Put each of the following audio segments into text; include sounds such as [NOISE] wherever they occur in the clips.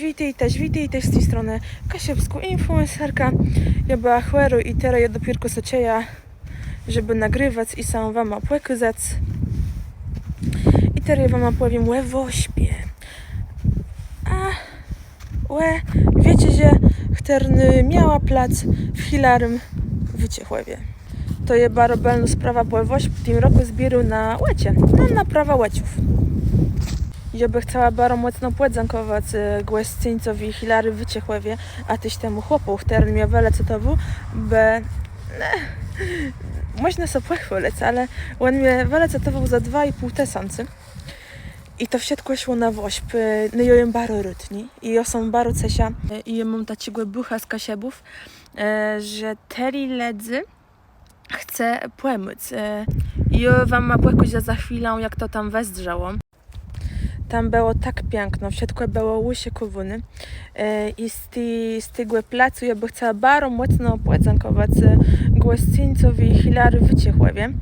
Witaj też, witaj też z tej strony Kasiewsku, influencerka. Ja była chweru i teraz ja dopiero socieja, żeby nagrywać i sam wam opowiedzieć. I teraz ja wam opowiem łe wośpie. A łe, wiecie, że chterny miała plac w Hilarym w Ciechłewie. To je barobelna sprawa była wośp w tym roku zbieru na łecie, no na prawa łeciów. Ja by chciała bardzo mocno płedzankować e, Głescyńcowi Hilary w Wyciechłewie, a tyś temu chłopu, który miał wiele co to był, by... Ne, można sobie pochwalić, ale on mnie wiele co za dwa i pół tysiące. I to szło na wośp. No ja jem bardzo rytni i ja są bardzo cesia i ja mam takiego bucha z kasiebów, że teri ledzy chcę płemyć. I ja wam ma płekuć za chwilę, jak to tam wezdrało. Tam było tak piękno, wszystko było łysie kowuny. E, I z, tej, z tego placu ja by chciała bardzo mocno opłacankować Głoscyńcowi Hilary w Wyciechłewie.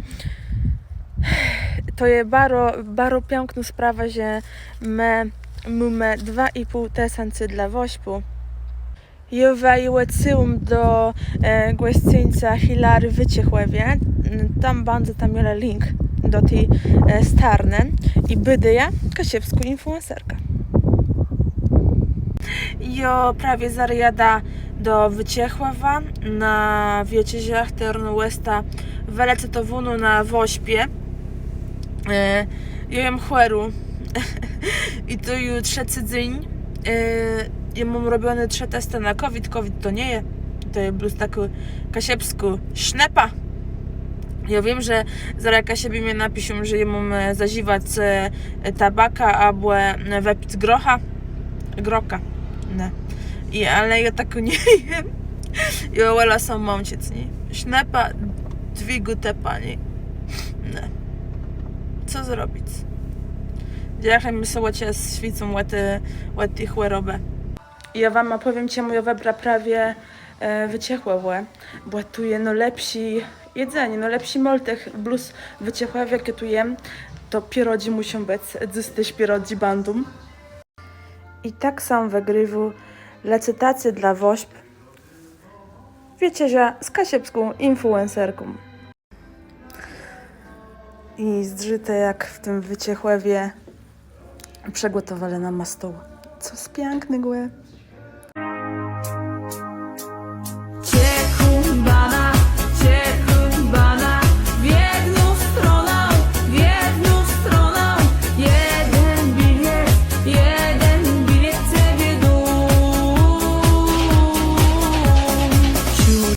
To jest bardzo, bardzo piękna sprawa, że my mamy 2,5 tysiące dla wośpu. Ja wyjechałam do e, Hilary w Wyciechłewie. Tam będzie tam link do tej e, i bydę ja kasiewsku influencerka. Jo prawie zariada do Wyciechława na wiecieziach Ternuesta Welece to wunu na Wośpie. E, ja jem chweru [LAUGHS] i to już trzeci dzień. E, ja mam robione trzy testy na COVID. COVID to nie je. To jest taki kasiepsku sznepa. Ja wiem, że zaraz jakaś siebie mnie napiszą, że ja mam e, zażywać e, tabaka albo e, wypić grocha. Groka. Ne. I, ale ja tak nie [LAUGHS] jem. Ja wolę sam mam nie? Sznepa, dwie tepa, nie? Ne. Co zrobić? Dziechaj mi sobie z świcą łety, łety. Ja wam opowiem cię, moja webra prawie e, wyciechła łe, bo tu je no lepsi jedzenie, no lepsi moltech plus wyciechła, jakie tu jem, to pierodzi muszą być, zystyś pierodzi bandum. I tak sam wygrywu lecytacje dla wośp. Wiecie, że z kasiepską influencerką. I zdrzyte jak w tym wyciechłewie przegotowane na mastół. Co z piękny głę.